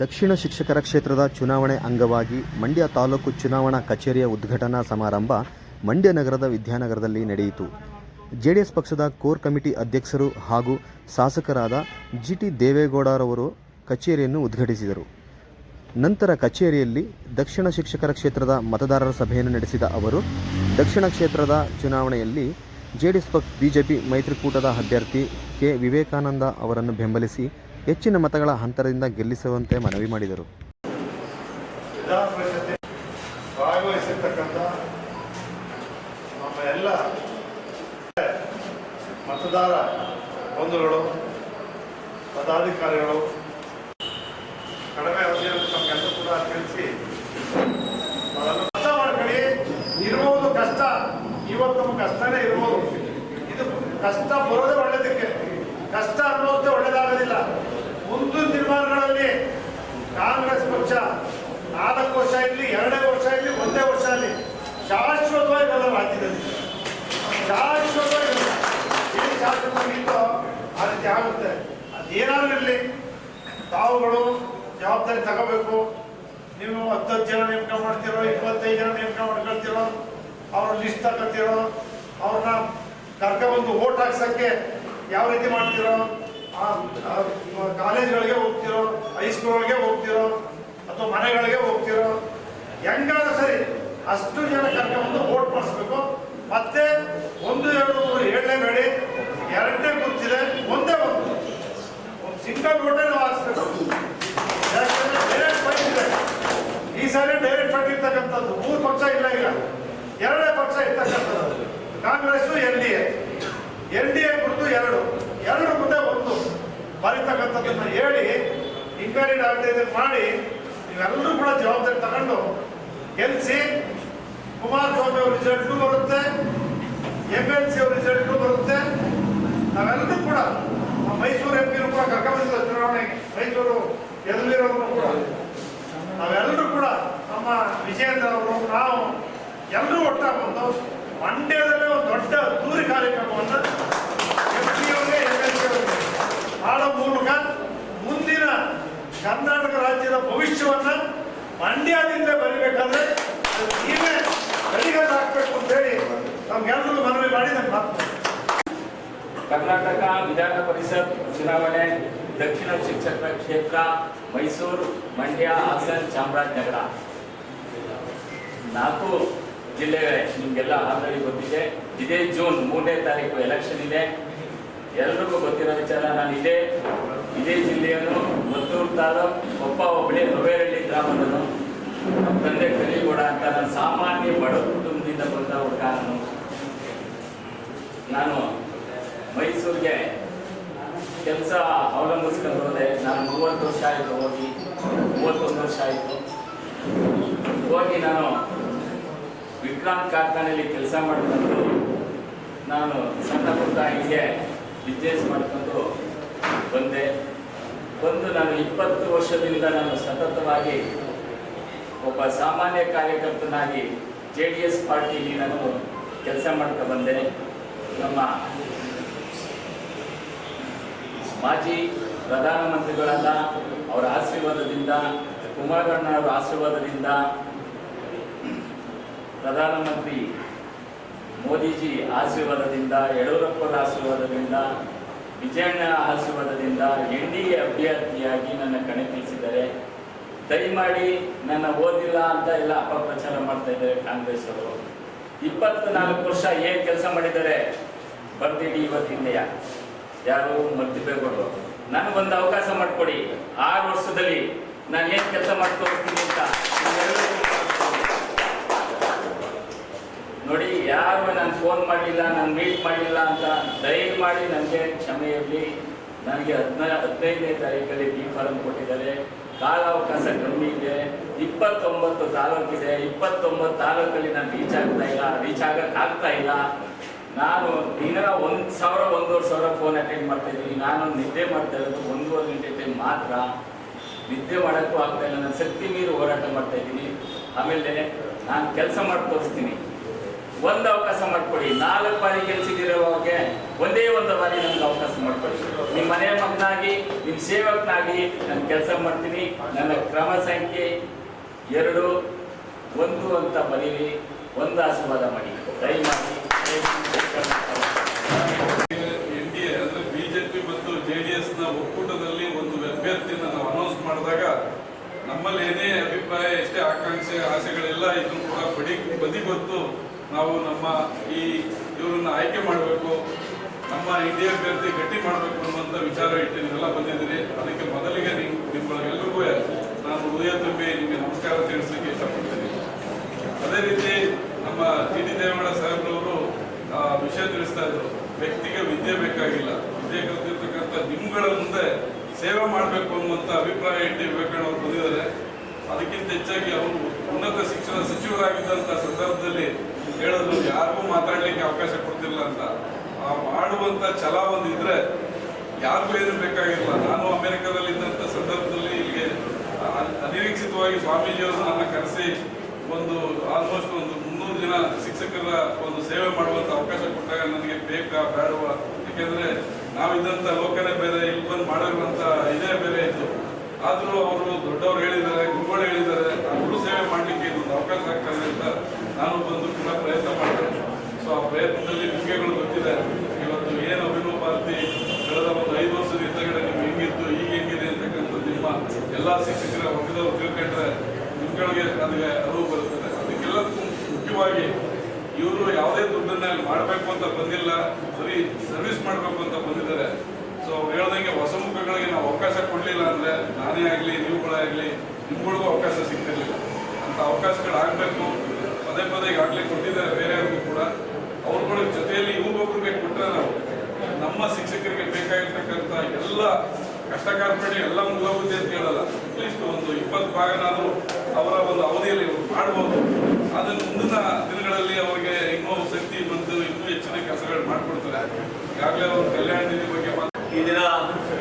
ದಕ್ಷಿಣ ಶಿಕ್ಷಕರ ಕ್ಷೇತ್ರದ ಚುನಾವಣೆ ಅಂಗವಾಗಿ ಮಂಡ್ಯ ತಾಲೂಕು ಚುನಾವಣಾ ಕಚೇರಿಯ ಉದ್ಘಾಟನಾ ಸಮಾರಂಭ ಮಂಡ್ಯ ನಗರದ ವಿದ್ಯಾನಗರದಲ್ಲಿ ನಡೆಯಿತು. ಜೆಡಿಎಸ್ ಪಕ್ಷದ ಕೋರ್ ಕಮಿಟಿ ಅಧ್ಯಕ್ಷರು ಹಾಗೂ ಶಾಸಕರಾದ ಜಿಟಿ ದೇವೇಗೌಡರವರು ಕಚೇರಿಯನ್ನು ಉದ್ಘಾಟಿಸಿದರು. ನಂತರ ಕಚೇರಿಯಲ್ಲಿ ದಕ್ಷಿಣ ಶಿಕ್ಷಕರ ಕ್ಷೇತ್ರದ ಮತದಾರರ ಸಭೆಯನ್ನು ನಡೆಸಿದ ಅವರು, ದಕ್ಷಿಣ ಕ್ಷೇತ್ರದ ಚುನಾವಣೆಯಲ್ಲಿ ಜೆಡಿಎಸ್ ಪಕ್ಷ ಬಿಜೆಪಿ ಮೈತ್ರಿಕೂಟದ ಅಭ್ಯರ್ಥಿ ಕೆ. ವಿವೇಕಾನಂದ ಅವರನ್ನು ಬೆಂಬಲಿಸಿ ಹೆಚ್ಚಿನ ಮತಗಳ ಅಂತರದಿಂದ ಗೆಲ್ಲಿಸುವಂತೆ ಮನವಿ ಮಾಡಿದರು. ಎಲ್ಲ ಮತದಾರ ಬಂಧುಗಳು ಪದಾಧಿಕಾರಿಗಳು ಕಡಿಮೆ ಅವಧಿಯಲ್ಲಿ ಕೆಲಸ ಕೂಡ ತಿಳಿಸಿ ಅದನ್ನು ಅರ್ಥ ಮಾಡ್ಕೊಳ್ಳಿ ಇರುವುದು ಕಷ್ಟ. ಇವತ್ತು ಕಷ್ಟನೇ ಇರ್ಬೋದು ಇದು ಕಷ್ಟ ಬರೋದೇ ಒಳ್ಳೇದಕ್ಕೆ ಕಷ್ಟ ಅನ್ನೋದೇ ಒಳ್ಳೇದಾಗೋದಿಲ್ಲ ಮುಂದಿನ ದಿನಮಾನಗಳಲ್ಲಿ ಕಾಂಗ್ರೆಸ್ ಪಕ್ಷ ನಾಲ್ಕು ವರ್ಷ ಇರಲಿ ಎರಡೇ ವರ್ಷ ಇರಲಿ, ಒಂದೇ ವರ್ಷ ಇರಲಿ ಶಾಶ್ವತವಾಗಿ ನಮ್ಮ ರಾಜ್ಯದಲ್ಲಿ ಶಾಶ್ವತವಾಗಿ. ಏನು ಆ ರೀತಿ ಆಗುತ್ತೆ. ಅದೇನಾದ್ರೂ ಇರಲಿ, ತಾವುಗಳು ಜವಾಬ್ದಾರಿ ತಗೋಬೇಕು. ನೀವು ಹತ್ತತ್ತು ಜನ ನೇಮಕ ಮಾಡ್ತಿರೋ, ಇಪ್ಪತ್ತೈದು ಜನ ನೇಮಕ ಮಾಡ್ಕೊಳ್ತಿರೋ, ಅವ್ರ ಲಿಸ್ಟ್ ತಗೊಳ್ತಿರೋ ಅವ್ರನ್ನ ಕರ್ಕೊಂಡ್ಬಂದು ಓಟ್ ಹಾಕ್ಸೋಕ್ಕೆ ಯಾವ ರೀತಿ ಮಾಡ್ತಿರೋ, ಆ ಕಾಲೇಜ್ಗಳಿಗೆ ಹೈಸ್ಕೂಲ್ಗಳಿಗೆ ಹೋಗ್ತಿರೋ ಅಥವಾ ಮನೆಗಳಿಗೆ ಹೋಗ್ತಿರೋ, ಹೆಂಗಾದ್ರೂ ಸರಿ ಅಷ್ಟು ಜನ ಕರ್ಕೊಂಡು ವೋಟ್ ಮಾಡಿಸ್ಬೇಕು. ಮತ್ತೆ ಒಂದು, ಎರಡು, ಮೂರು ಏಳನೇ ಬೇಡಿ. ಎರಡನೇ ಗೊತ್ತಿದೆ ಒಂದೇ ಒಂದು. ಸಿಂಗಲ್ ವೋಟೇ ನಾವು ಹಾಕ್ಸ್ಬೇಕು. ಯಾಕಂದ್ರೆ ಡೈರೆಕ್ಟ್ ಫೈಟ್ ಇದೆ. ಈ ಸಾರಿ ಡೈರೆಕ್ಟ್ ಫೈಟ್ ಇರ್ತಕ್ಕಂಥದ್ದು ಮೂರು ಪಕ್ಷ ಇಲ್ಲ ಈಗ. ಎರಡೇ ಪಕ್ಷ ಇರ್ತಕ್ಕಂಥದ್ದು. Congress N D A. N D A ಕುರಿತು ಎರಡು. ಎರಡು ಮುಂದೆ ಒಂದು. ಬರೀತಕ್ಕಂಥದ್ದನ್ನು ಹೇಳಿ ಇನ್ಕ್ವೈರಿ ಆಗದೆ ಮಾಡಿ, ನೀವೆಲ್ಲರೂ ಕೂಡ ಜವಾಬ್ದಾರಿ ತಗೊಂಡು ಗೆಲ್ಲಿಸಿ ಕುಮಾರಸ್ವಾಮಿ ಅವ್ರ ರಿಸಲ್ಟ್ ಬರುತ್ತೆ ಎಂ ಎಲ್ ಸಿ ಅವ್ರ ರಿಸಲ್ಟ್ ಬರುತ್ತೆ. ನಾವೆಲ್ಲರೂ ಕೂಡ ಮೈಸೂರು ಎಂ ಪಿನೂ ಕೂಡ ಕರ್ಕೊಂಡ್ಬಂದಿಲ್ಲ ಚುನಾವಣೆ, ಮೈಸೂರು ಗೆಲ್ಲಲಿರೋರು ಕೂಡ, ನಾವೆಲ್ಲರೂ ಕೂಡ ನಮ್ಮ ವಿಜಯೇಂದ್ರ ಅವರು, ನಾವು ಎಲ್ಲರೂ ಒಟ್ಟಾಗ ಬಂದು ಮಂಡ್ಯದಲ್ಲೇ ಒಂದು ದೊಡ್ಡ ದೂರಿ ಕಾರ್ಯಕ್ರಮವನ್ನು ಎಂ ಪಿ ಅವರಿಗೆ ಎಂ ಎಲ್ ಸಿ ಅವರಿಗೆ ಮಾಡೋ ಮೂಲಕ ಕರ್ನಾಟಕ ರಾಜ್ಯದ ಭವಿಷ್ಯವನ್ನ ಮಂಡ್ಯದಿಂದ ಬರೀಬೇಕಾದ್ರೆ ನೀವೇ ಬೆಳಿಗ್ಗೆ ಹಾಕ್ಬೇಕು ಅಂತೇಳಿ ನಮ್ಗೆಲ್ಲರೂ ಮನವಿ ಮಾಡಿ ನಾನು ಮಾತು ಕರ್ನಾಟಕ ವಿಧಾನ ಪರಿಷತ್ ಚುನಾವಣೆ ದಕ್ಷಿಣ ಶಿಕ್ಷಕರ ಕ್ಷೇತ್ರ, ಮೈಸೂರು, ಮಂಡ್ಯ, ಹಾಸನ್, ಚಾಮರಾಜನಗರ. ನಾಲ್ಕು ಜಿಲ್ಲೆಗಳೇ ನಿಮ್ಗೆಲ್ಲ ಆಲ್ರೆಡಿ ಗೊತ್ತಿದೆ. ಇದೇ ಜೂನ್ ಮೂರನೇ ತಾರೀಕು ಎಲೆಕ್ಷನ್ ಇದೆ. ಎಲ್ರಿಗೂ ಗೊತ್ತಿರೋ ವಿಚಾರ, ನಾನು ಇದೇ ಇದೇ ಜಿಲ್ಲೆಯನ್ನು ಮದ್ದೂರು ತಾಲೂಕ್ ಒಪ್ಪ ಒಬ್ಬಳಿ ರವೇರಳ್ಳಿ ಗ್ರಾಮದನು ನಮ್ಮ ತಂದೆ ಕಲಿಗೌಡ ಅಂತ ನಾನು ಸಾಮಾನ್ಯ ಬಡ ಕುಟುಂಬದಿಂದ ಬಂದ ಹುಡುಗ ನಾನು ಮೈಸೂರಿಗೆ ಕೆಲಸ ಅವಲಂಬಿಸ್ಕೊಂಡು ಹೋದೆ. ನಾನು ಮೂವತ್ತು ವರ್ಷ ಆಯಿತು ಹೋಗಿ, ಮೂವತ್ತೊಂದು ವರ್ಷ ಆಯಿತು. ಹೋಗಿ ನಾನು ವಿಕ್ರಾಂತ್ ಕಾರ್ಖಾನೆಯಲ್ಲಿ ಕೆಲಸ ಮಾಡಿಕೊಂಡು ನಾನು ಸಣ್ಣ ಪುಟ್ಟ ಹೀಗೆ ಬಿಸ್ನೆಸ್ ಮಾಡ್ಕೊಂಡು ಬಂದೆ. ಬಂದು ನಾನು ಇಪ್ಪತ್ತು ವರ್ಷದಿಂದ ನಾನು ಸತತವಾಗಿ ಒಬ್ಬ ಸಾಮಾನ್ಯ ಕಾರ್ಯಕರ್ತನಾಗಿ ಜೆ ಡಿ ಎಸ್ ಪಾರ್ಟಿಲಿ ನಾನು ಕೆಲಸ ಮಾಡ್ತಾ ಬಂದೆ. ನಮ್ಮ ಮಾಜಿ ಪ್ರಧಾನಮಂತ್ರಿಗಳಾದ ಅವರ ಆಶೀರ್ವಾದದಿಂದ ಕುಮಾರಣ್ಣವರ ಆಶೀರ್ವಾದದಿಂದ ಪ್ರಧಾನಮಂತ್ರಿ ಮೋದಿಜಿ ಆಶೀರ್ವಾದದಿಂದ, ಯಡಿಯೂರಪ್ಪರ ಆಶೀರ್ವಾದದಿಂದ, ವಿಜಯಣ್ಣ ಆಶೀರ್ವಾದದಿಂದ ಎನ್ ಡಿ ಎ ಅಭ್ಯರ್ಥಿಯಾಗಿ ನನ್ನ ಕಣೆ ತಿಳಿಸಿದ್ದಾರೆ. ದಯಮಾಡಿ ನನ್ನ ಓದಿಲ್ಲ ಅಂತ ಎಲ್ಲ ಅಪಪ್ರಚಾರ ಮಾಡ್ತಾ ಇದ್ದಾರೆ ಕಾಂಗ್ರೆಸ್ ಅವರು. ಇಪ್ಪತ್ನಾಲ್ಕು ವರ್ಷ ಏನ್ ಕೆಲಸ ಮಾಡಿದ್ದಾರೆ? ಬರ್ದಿಡಿ ಇವತ್ತಿಂದೆಯ ಯಾರು ಮರ್ತಿಬೇಗೌಡರು ನನಗೊಂದು ಅವಕಾಶ ಮಾಡಿಕೊಡಿ. ಆರು ವರ್ಷದಲ್ಲಿ ನಾನು ಏನ್ ಕೆಲಸ ಮಾಡಿ ಅಂತ ನಿಮ್ಮೆಲ್ಲರಿಗೂ ನೋಡಿ ಯಾರು ನಾನು ಫೋನ್ ಮಾಡಲಿಲ್ಲ, ನಾನು ಮೀಟ್ ಮಾಡಲಿಲ್ಲ ಅಂತ ದಯವಿಟ್ಟು ಮಾಡಿ ನನಗೆ ಕ್ಷಮೆ ಇರಲಿ. ನನಗೆ ಹದಿನೈದು ಹದಿನೈದನೇ ತಾರೀಕಲ್ಲಿ ಬಿ ಫಾರಂ ಕೊಟ್ಟಿದ್ದಾರೆ. ಕಾಲಾವಕಾಶ ಕಮ್ಮಿ ಇದೆ. ಇಪ್ಪತ್ತೊಂಬತ್ತು ತಾಲೂಕಿದೆ ಇಪ್ಪತ್ತೊಂಬತ್ತು ತಾಲೂಕಲ್ಲಿ ನಾನು ರೀಚ್ ಆಗ್ತಾ ಇಲ್ಲ. ರೀಚ್ ಆಗ್ತಾ ಇಲ್ಲ. ನಾನು ದಿನ ಒಂದು ಸಾವಿರ, ಒಂದೂವರೆ ಸಾವಿರ ಫೋನ್ ಅಟೆಂಡ್ ಮಾಡ್ತಾ ಇದ್ದೀನಿ. ನಾನು ನಿದ್ದೆ ಮಾಡ್ತಾ ಇರೋದು ಒಂದೂವರೆ ಗಂಟೆ ಟೈಮ್ ಮಾತ್ರ. ನಿದ್ದೆ ಮಾಡೋಕ್ಕೂ ಆಗ್ತಾ ಇಲ್ಲ. ನಾನು ಶಕ್ತಿ ಮೀರಿ ಹೋರಾಟ ಮಾಡ್ತಾ ಇದ್ದೀನಿ. ಆಮೇಲೆ ನಾನು ಕೆಲಸ ಮಾಡಿ ತೋರಿಸ್ತೀನಿ. ಒಂದು ಅವಕಾಶ ಮಾಡಿಕೊಡಿ. ನಾಲ್ಕು ಬಾರಿ ಗೆಲ್ಸಿದಿರೋರಿಗೆ ಒಂದೇ ಒಂದು ಬಾರಿ ನಮ್ಗೆ ಅವಕಾಶ ಮಾಡಿಕೊಡಿ. ನಿಮ್ಮ ಮನೆ ಮಗನಾಗಿ, ನಿಮ್ಮ ಸೇವಕನಾಗಿ ನಾನು ಕೆಲಸ ಮಾಡ್ತೀನಿ. ನನ್ನ ಕ್ರಮ ಸಂಖ್ಯೆ ಎರಡು, ಒಂದು ಅಂತ ಬರೀರಿ. ಒಂದು ಆಶೀರ್ವಾದ ಮಾಡಿ. ದಯಮಾಡಿ ಎನ್ ಡಿ ಎ ಅಂದ್ರೆ ಬಿಜೆಪಿ ಮತ್ತು ಜೆ ಡಿ ಎಸ್ನ ಒಕ್ಕೂಟದಲ್ಲಿ ಒಂದು ಅಭ್ಯರ್ಥಿನ ನಾವು ಅನೌನ್ಸ್ ಮಾಡಿದಾಗ ನಮ್ಮಲ್ಲಿ ಏನೇ ಅಭಿಪ್ರಾಯ ಎಷ್ಟೇ ಆಕಾಂಕ್ಷೆ, ಆಸೆಗಳೆಲ್ಲ ಇದನ್ನು ಕೂಡ ಬಡಿ ಬದಿಗೊತ್ತು ನಾವು ನಮ್ಮ ಈ ಇವರನ್ನ ಆಯ್ಕೆ ಮಾಡಬೇಕು, ನಮ್ಮ ಇಂಡಿಯಾ ಅಭ್ಯರ್ಥಿ ಗಟ್ಟಿ ಮಾಡಬೇಕು ಅನ್ನುವಂಥ ವಿಚಾರ ಇಟ್ಟು ನೀವೆಲ್ಲ ಬಂದಿದ್ದೀರಿ. ಅದಕ್ಕೆ ಮೊದಲಿಗೆ ನಿಮ್ ನಿಮ್ಮೆಲ್ಲರಿಗೂ ನಾನು ಹೃದಯ ತುಂಬಿ ನಿಮಗೆ ನಮಸ್ಕಾರ ತಿಳಿಸಲಿಕ್ಕೆ ಇಷ್ಟಪಡ್ತೀನಿ. ಅದೇ ರೀತಿ ನಮ್ಮ ಟಿ ಡಿ ದೇವೇಗೌಡ ಸಾಹೇಬ್ರವರು ವಿಷಯ ತಿಳಿಸ್ತಾ ಇದ್ರು. ವ್ಯಕ್ತಿಗೆ ವಿದ್ಯೆ ಬೇಕಾಗಿಲ್ಲ. ವಿದ್ಯೆ ಕಲಿತಿರ್ತಕ್ಕಂಥ ನಿಮ್ಗಳ ಮುಂದೆ ಸೇವೆ ಮಾಡಬೇಕು ಅನ್ನುವಂಥ ಅಭಿಪ್ರಾಯ ಇಟ್ಟು ವಿವೇಕಾನಂದ ಅವರು ಬಂದಿದ್ದಾರೆ. ಅದಕ್ಕಿಂತ ಹೆಚ್ಚಾಗಿ ಅವರು ಉನ್ನತ ಶಿಕ್ಷಣ ಸಚಿವರಾಗಿದ್ದಂಥ ಸಂದರ್ಭದಲ್ಲಿ ಹೇಳಿದ್ರು, ಯಾರಿಗೂ ಮಾತಾಡ್ಲಿಕ್ಕೆ ಅವಕಾಶ ಕೊಡ್ತಿಲ್ಲ ಅಂತ. ಆ ಮಾಡುವಂತ ಛಲ ಒಂದಿದ್ರೆ ಯಾರಿಗೂ ಏನು ಬೇಕಾಗಿಲ್ಲ. ನಾನು ಅಮೆರಿಕದಲ್ಲಿ ಇದ್ದಂಥ ಸಂದರ್ಭದಲ್ಲಿ ಇಲ್ಲಿಗೆ ಅನಿರೀಕ್ಷಿತವಾಗಿ ಸ್ವಾಮೀಜಿಯವರು ನನ್ನ ಕರೆಸಿ ಒಂದು, ಆಲ್ಮೋಸ್ಟ್ ಒಂದು ಮುನ್ನೂರು ಜನ ಶಿಕ್ಷಕರ ಒಂದು ಸೇವೆ ಮಾಡುವಂಥ ಅವಕಾಶ ಕೊಟ್ಟಾಗ ನನಗೆ ಬೇಕಾ, ಬೇಡವಾ? ಯಾಕೆಂದ್ರೆ ನಾವಿದ್ದಂಥ ಲೋಕನೇ ಬೇರೆ ಇಲ್ಲಿ ಬಂದು ಮಾಡಿರುವಂತ ಇದೇ ಬೇರೆ ಇತ್ತು. ಆದರೂ ಅವರು ದೊಡ್ಡವರು ಹೇಳಿದ್ದಾರೆ, ಗುರುಗಳು ಹೇಳಿದ್ದಾರೆ ಅವರು ಸೇವೆ ಮಾಡಲಿಕ್ಕೆ ಇದೊಂದು ಅವಕಾಶ ಆಗ್ತದೆ ಅಂತ ನಾನು ಬಂದು ಕೂಡ ಪ್ರಯತ್ನ ಮಾಡಿದೆ ಸೊ ಆ ಪ್ರಯತ್ನದಲ್ಲಿ ಇವತ್ತು ಏನು ಅಭಿನವ ಭಾರತಿ ಕಳೆದ ಒಂದು ಐದು ವರ್ಷದ ಹಿಂದಗಡೆ ನಿಮ್ಗೆ ಹೆಂಗಿತ್ತು? ಈಗ ಹೆಂಗಿದೆ ಅಂತಕ್ಕಂಥ ನಿಮ್ಮ ಎಲ್ಲ ಶಿಕ್ಷಕರ ವರ್ಗದವರು ತಿಳ್ಕೊಂಡ್ರೆ ನಿಮ್ಗಳಿಗೆ ಅದಕ್ಕೆ ಅರಿವು ಬರುತ್ತದೆ. ಅದಕ್ಕೆಲ್ಲದಕ್ಕೂ ಮುಖ್ಯವಾಗಿ ಇವರು ಯಾವುದೇ ದುಡ್ಡನ್ನ ಮಾಡಬೇಕು ಅಂತ ಬಂದಿಲ್ಲ, ಬರೀ ಸರ್ವಿಸ್ ಮಾಡಬೇಕು ಅಂತ ಬಂದಿದ್ದಾರೆ. ಸೊ ಹೇಳ್ದಂಗೆ ಹೊಸ ಮುಖಗಳಿಗೆ ನಾವು ಅವಕಾಶ ಕೊಡಲಿಲ್ಲ ಅಂದ್ರೆ ನಾನೇ ಆಗಲಿ, ನೀವುಗಳೇ ಆಗಲಿ, ನಿಮ್ಗಳಿಗೂ ಅವಕಾಶ ಸಿಗ್ತಿರ್ಲಿಲ್ಲ. ಅಂತ ಅವಕಾಶಗಳಾಗಬೇಕು, ಪದೇ ಪದೇ ಈಗಾಗಲೇ ಕೊಟ್ಟಿದ್ದಾರೆ, ಬೇರೆಯವ್ರಿಗೂ ಕೂಡ. ಅವ್ರಗಳ ಜೊತೆಯಲ್ಲಿ ಇವ್ರಿಗೊಬ್ರಿಗೆ ಕೊಟ್ಟರೆ ನಾವು ನಮ್ಮ ಶಿಕ್ಷಕರಿಗೆ ಬೇಕಾಗಿರ್ತಕ್ಕಂಥ ಎಲ್ಲ ಕಷ್ಟ ಕಾರ್ಪಣ್ಯ ಎಲ್ಲ ಮೂಲಭೂತ ಅಂತ ಹೇಳಲ್ಲ. ಅಟ್ಲೀಸ್ಟ್ ಒಂದು ಇಪ್ಪತ್ತು ಭಾಗನಾದರೂ ಅವರ ಒಂದು ಅವಧಿಯಲ್ಲಿ ಮಾಡ್ಬೋದು. ಅದನ್ನು ಮುಂದಿನ ದಿನಗಳಲ್ಲಿ ಅವರಿಗೆ ಇನ್ನೂ ಶಕ್ತಿ ಬಂದು ಇನ್ನೂ ಹೆಚ್ಚಿನ ಕೆಲಸಗಳು ಮಾಡಿಕೊಡ್ತಾರೆ. ಈಗಾಗಲೇ ಅವರು ಕಲ್ಯಾಣ ನಿಧಿ ಬಗ್ಗೆ ಈ ದಿನ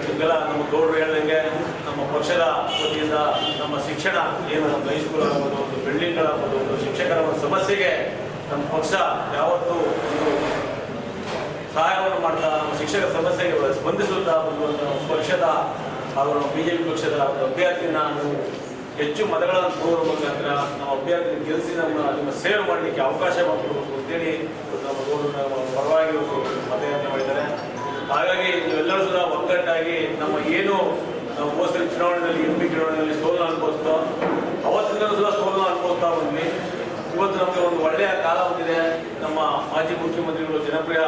ನಿಮ್ಗೆಲ್ಲ ನಮ್ಮ ಗೌಡರು ಹೇಳ್ದಂಗೆ ನಮ್ಮ ಪಕ್ಷದ ವತಿಯಿಂದ ನಮ್ಮ ಶಿಕ್ಷಣ ಏನು ನಮ್ಮ ಹೈಸ್ಕೂಲ್ ಆಗ್ಬೋದು ಒಂದು ಬಿಲ್ಡಿಂಗ್ಗಳಾಗ್ಬೋದು ಒಂದು ಶಿಕ್ಷಕರ ಒಂದು ಸಮಸ್ಯೆಗೆ ನಮ್ಮ ಪಕ್ಷ ಯಾವತ್ತೂ ಮಾಡ್ತಾ ಸಮಸ್ಯೆಗಳು ಸ್ಪಂದಿಸುತ್ತಾ ಒಂದು ಪಕ್ಷದ ನಮ್ಮ ಬಿಜೆಪಿ ಪಕ್ಷದ ಅಭ್ಯರ್ಥಿ ನಾನು ಹೆಚ್ಚು ಮತಗಳನ್ನು ತೋರುವ ಮುಖಾಂತರ ನಮ್ಮ ಅಭ್ಯರ್ಥಿ ಗೆಲ್ಲಿಸಿ ನಮ್ಮ ನಿಮ್ಮ ಸೇವೆ ಮಾಡಲಿಕ್ಕೆ ಅವಕಾಶ ಮಾಡಿಕೊಡ್ಬೇಕು ಅಂತೇಳಿ ನಮ್ಮ ಪರವಾಗಿ ಮತಯಾಚನೆ ಮಾಡಿದ್ದಾರೆ. ಹಾಗಾಗಿ ನೀವೆಲ್ಲರೂ ಸಹ ಒಗ್ಗಟ್ಟಾಗಿ ನಮ್ಮ ಏನು, ನಾವು ಹೋದ ಚುನಾವಣೆಯಲ್ಲಿ ಎಂ ಪಿ ಚುನಾವಣೆಯಲ್ಲಿ ಸೋಲನ್ನು ಅನುಭವಿಸ್ತೋ, ಅವತ್ತಿಂದಲೂ ಸಹ ಸೋಲನ್ನು ಅನುಭವಿಸ್ತಾ ಬಂದ್ವಿ. ಇವತ್ತು ನಮಗೆ ಒಂದು ಒಳ್ಳೆಯ ಕಾಲ ಬಂದಿದೆ. ನಮ್ಮ ಮಾಜಿ ಮುಖ್ಯಮಂತ್ರಿಗಳು, ಜನಪ್ರಿಯ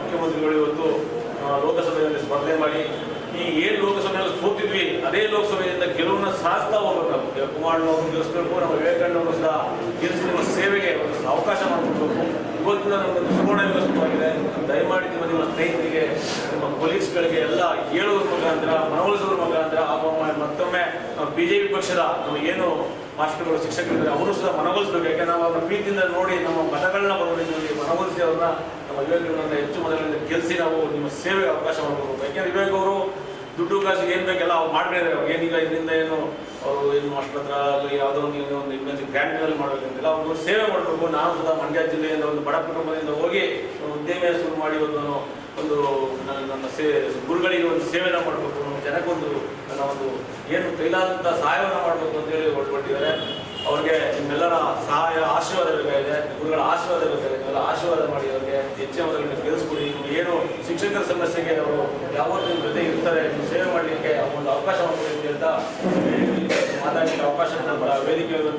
ಮುಖ್ಯಮಂತ್ರಿಗಳು ಇವತ್ತು ಲೋಕಸಭೆಯಲ್ಲಿ ಸ್ಪರ್ಧೆ ಮಾಡಿ ಈ ಏನು ಲೋಕಸಭೆಯಲ್ಲಿ ಸೋತಿದ್ವಿ. ಅದೇ ಲೋಕಸಭೆಯಿಂದ ಗೆಲುವನ್ನ ಸಾಧಿಸ್ತಾ ಹೋಗ್ಬೇಕು. ನಾವು ಕುಮಾರ್ ಗೆಲ್ಲಿಸ್ಬೇಕು ನಮ್ಮ ವಿವೇಕಾನಂದ ಸಹ ಗೆಲ್ಲಿಸಿ ಸೇವೆಗೆ ಒಂದು ಅವಕಾಶ ಮಾಡಿಕೊಡ್ಬೇಕು. ಇವತ್ತಿನ ನಮ್ಮ ಸುವರ್ಣ ಆಗಿದೆ ದಯಮಾಡಿ ನಿಮ್ಮ ನಿಮ್ಮ ಸ್ನೇಹಿತರಿಗೆ, ನಿಮ್ಮ ಪೊಲೀಸ್ಗಳಿಗೆ ಎಲ್ಲ ಹೇಳುವ ಮುಖಾಂತರ, ಮನವೊಲಿಸುವ ಮುಖಾಂತರ ಮತ್ತೊಮ್ಮೆ ಬಿಜೆಪಿ ಪಕ್ಷದ ಏನು ಮಾಸ್ಟರ್ಗಳು ಶಿಕ್ಷಕರಿದ್ದಾರೆ, ಅವರು ಸಹ ಮನವೊಲಿಸಬೇಕು. ಯಾಕಂದ್ರೆ ನಾವು ಅವರ ಪ್ರೀತಿಯಿಂದ ನೋಡಿ, ನಮ್ಮ ಮತಗಳನ್ನ ಬರೋದ್ರಲ್ಲಿ ಮನವೊಲಿಸಿ ಅವ್ರನ್ನ ನಮ್ಮ ಯುವಕರನ್ನ ಹೆಚ್ಚು ಮತಗಳಿಂದ ಗೆಲ್ಲಿಸಿ ನಾವು ನಿಮ್ಮ ಸೇವೆಗೆ ಅವಕಾಶ ಮಾಡಬೇಕು ಯಾಕೆಂದ್ರೆ ಇವಾಗ ಅವರು ದುಡ್ಡು ಕಾಸು ಏನ್ ಬೇಕೆಲ್ಲ, ಅವ್ರು ಮಾಡ್ಕೊಂಡಿದ್ದಾರೆ ಅವ್ರು ಏನೀಗ ಇದರಿಂದ ಏನು, ಅವರು ಏನು ಹತ್ರ ಆಗಲಿ, ಯಾವುದೋ ಒಂದು ಏನೋ ಒಂದು ಇನ್ನೊಂದು ಗ್ರ್ಯಾಂಡ್ಗಳಲ್ಲಿ ಮಾಡಬೇಕಂತಿಲ್ಲ ಅವ್ರು ಸೇವೆ ಮಾಡಬೇಕು. ನಾನು ಕೂಡ ಮಂಡ್ಯ ಜಿಲ್ಲೆಯಿಂದ ಒಂದು ಬಡ ಕುಟುಂಬದಿಂದ ಹೋಗಿ ಉದ್ಯಮ ಶುರು ಮಾಡಿ ಒಂದು ಒಂದು ನನ್ನ ಸೇ, ಗುರುಗಳಿಗೆ ಒಂದು ಸೇವೆನ ಮಾಡಬೇಕು. ನಮ್ಮ ಜನಕ್ಕೊಂದು ನನ್ನ ಒಂದು ಏನು ಕೈಲಾದಂಥ ಸಹಾಯವನ್ನು ಮಾಡಬೇಕು ಅಂತ ಹೇಳಿ ಹೊರಟಿದ್ದಾರೆ ಅವ್ರಿಗೆ ನಿಮ್ಮೆಲ್ಲರ ಸಹಾಯ, ಆಶೀರ್ವಾದ ಬೇಕಾಗಿದೆ. ಗುರುಗಳ ಆಶೀರ್ವಾದ ಬೇಕಾಗಿದೆ. ಆಶೀರ್ವಾದ ಮಾಡಿ ಅವ್ರಿಗೆ ಹೆಚ್ಚಿನ ಗೆಲ್ಲಿಸ್ಬಿಡಿ ಏನು ಶಿಕ್ಷಕರ ಸಮಸ್ಯೆಗೆ ಅವರು ಯಾವತ್ತೂ ಜೊತೆ ಇರ್ತಾರೆ ಸೇವೆ ಮಾಡಲಿಕ್ಕೆ ಒಂದು ಅವಕಾಶ ಮಾಡ್ಕೊಡಿ ಅಂತ ಮಾತಾಡಲಿಕ್ಕೆ ಅವಕಾಶ ವೇದಿಕೆ ಎಲ್ಲರೂ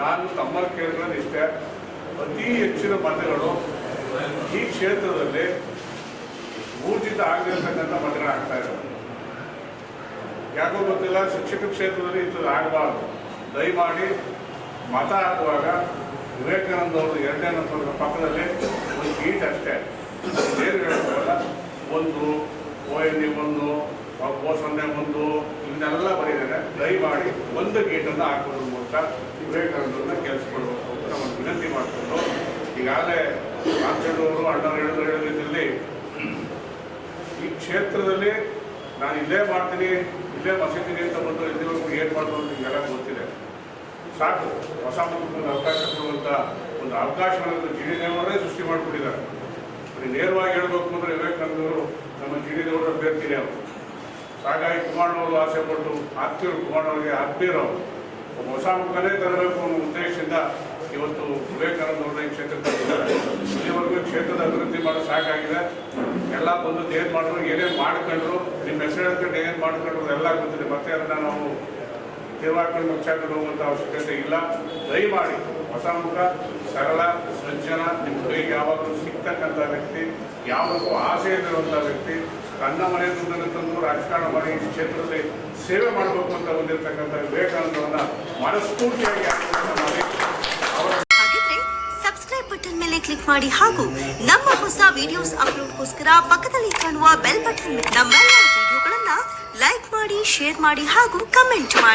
ನಾನು ತಮ್ಮ ಕೇಳಿರೋದು ಇಷ್ಟ, ಅತಿ ಹೆಚ್ಚಿನ ಮತಗಳು ಈ ಕ್ಷೇತ್ರದಲ್ಲಿ ಊರ್ಜಿತ ಆಗದಿರ್ತಕ್ಕಂಥ ಮತಗಳಾಗ್ತಾ ಇದ್ದಾವೆ ಯಾಕೋ ಗೊತ್ತಿಲ್ಲ, ಶಿಕ್ಷಕ ಕ್ಷೇತ್ರದಲ್ಲಿ ಇಂಥದ್ದು ಆಗಬಾರ್ದು. ದಯಮಾಡಿ ಮತ ಹಾಕುವಾಗ ವಿವೇಕಾನಂದ ಅವರು ಎರಡನೇ ನಂತರ ಪಕ್ಕದಲ್ಲಿ ಒಂದು ಗೀಟ್ ಅಷ್ಟೇ. ಏನು ಹೇಳ್ತಾರಲ್ಲ, ಒಂದು ಓ ಎನ್ ಇ ಒಂದು, ಓ ಸೊನ್ನೆ ಒಂದು ಇವನ್ನೆಲ್ಲ ಬರೀತಾರೆ ದಯಮಾಡಿ ಒಂದು ಗೀಟನ್ನು ಹಾಕೋದ್ರ ಮೂಲಕ ವಿವೇಕಾನಂದರನ್ನ ಕೆಲಸಕೊಡ್ಬೇಕು ಅಂತ ನಮ್ಮ ವಿನಂತಿ ಮಾಡಿಕೊಂಡು ಈಗಾಗಲೇ ರಾಮಚಂದ್ರವರು, ಅಣ್ಣವ್ರು ಹೇಳಿದ್ರು, ಹೇಳಿದ್ರಲ್ಲಿ ಈ ಕ್ಷೇತ್ರದಲ್ಲಿ ನಾನು ಇಲ್ಲೇ ಮಾಡ್ತೀನಿ, ಇಲ್ಲೇ ಮಸೀದಿನಿ ಅಂತ ಬಂದು ಇಲ್ಲಿವರೆಗೂ ಏನು ಮಾಡೋದು ಅಂತ ನಿಮಗೆಲ್ಲ ಗೊತ್ತಿದೆ. ಸಾಕು. ಹೊಸ ಮಕ್ಕಳಿಗೆ ಅವಕಾಶ ಕೊಡುವಂಥ ಒಂದು ಅವಕಾಶವನ್ನು ಜಿಡಿ ದೇವರೇ ಸೃಷ್ಟಿ ಮಾಡಿಕೊಟ್ಟಿದ್ದಾರೆ ನೇರವಾಗಿ ಹೇಳ್ಬೇಕು ಅಂದರೆ ವಿವೇಕಾನಂದರು ನಮ್ಮ ಜಿಡಿ ದೇವರ ಅಭ್ಯರ್ಥಿನೇ ಅವರು. ಹಾಗಾಗಿ ಕುಮಾರ್ನವರು ಆಸೆ ಪಟ್ಟು ಆತ್ಮೀಯರು ಕುಮಾರ್ನವರಿಗೆ ಆತ್ಮೀಯರು ಒಬ್ಬ ಹೊಸ ಮುಖನೇ ತರಬೇಕು ಅನ್ನೋ ಉದ್ದೇಶದಿಂದ ಇವತ್ತು ವಿವೇಕಾನಂದವ್ರನ್ನ ಈ ಕ್ಷೇತ್ರಕ್ಕೆ ಇಲ್ಲಿವರೆಗೂ ಕ್ಷೇತ್ರದ ಅಭಿವೃದ್ಧಿ ಮಾಡೋದು ಸಾಕಾಗಿದೆ ಎಲ್ಲ ಬಂದು ಏನು ಮಾಡಿದ್ರು, ಏನೇನು ಮಾಡ್ಕೊಂಡ್ರು, ನಿಮ್ಮ ಹೆಸರು ಹೇಳ್ಕೊಂಡು ಏನೇನು ಮಾಡ್ಕೊಂಡ್ರು ಎಲ್ಲ ಗೊತ್ತಿದೆ. ಮತ್ತೆ ಅದನ್ನ ನಾವು ದೇವಾಕೊಂಡು ಮುಚ್ಚಾಗಿ ಹೋಗುವಂಥ ಅವಶ್ಯಕತೆ ಇಲ್ಲ. ದಯಮಾಡಿ ಹೊಸ ಮುಖ, ಸರಳ, ಸಜ್ಜನ ನಿಮ್ಮ ಕೈಗೆ ಯಾವಾಗಲೂ ಸಿಗ್ತಕ್ಕಂಥ ವ್ಯಕ್ತಿ, ಯಾವಾಗಲೂ ಆಸೆ ವ್ಯಕ್ತಿ, ತನ್ನ ಮನೆ ದುಡ್ಡನ್ನು ತಂದು ರಾಜಕಾರಣ ಮಾಡಿ ಈ ಕ್ಷೇತ್ರದಲ್ಲಿ ಸೇವೆ ಮಾಡಬೇಕು ಅಂತ ಹೊಂದಿರತಕ್ಕಂಥ ವಿವೇಕಾನಂದವನ್ನ ಮನಸ್ಫೂರ್ತಿಯಾಗಿ ಸಬ್ಸ್ಕ್ರೈಬ್ ಬಟನ್ ಮೇಲೆ ಕ್ಲಿಕ್ ಮಾಡಿ ಹಾಗೂ ನಮ್ಮ ಹೊಸ ವಿಡಿಯೋಸ್ ಅಪ್ಲೋಡ್ಗೋಸ್ಕರ ಪಕ್ಕದಲ್ಲಿ ಕಾಣುವ ಬೆಲ್ ಬಟನ್ ನಮ್ಮೆಲ್ಲ ವಿಡಿಯೋಗಳನ್ನ ಲೈಕ್ ಮಾಡಿ ಶೇರ್ ಮಾಡಿ ಹಾಗೂ ಕಮೆಂಟ್ ಮಾಡಿ.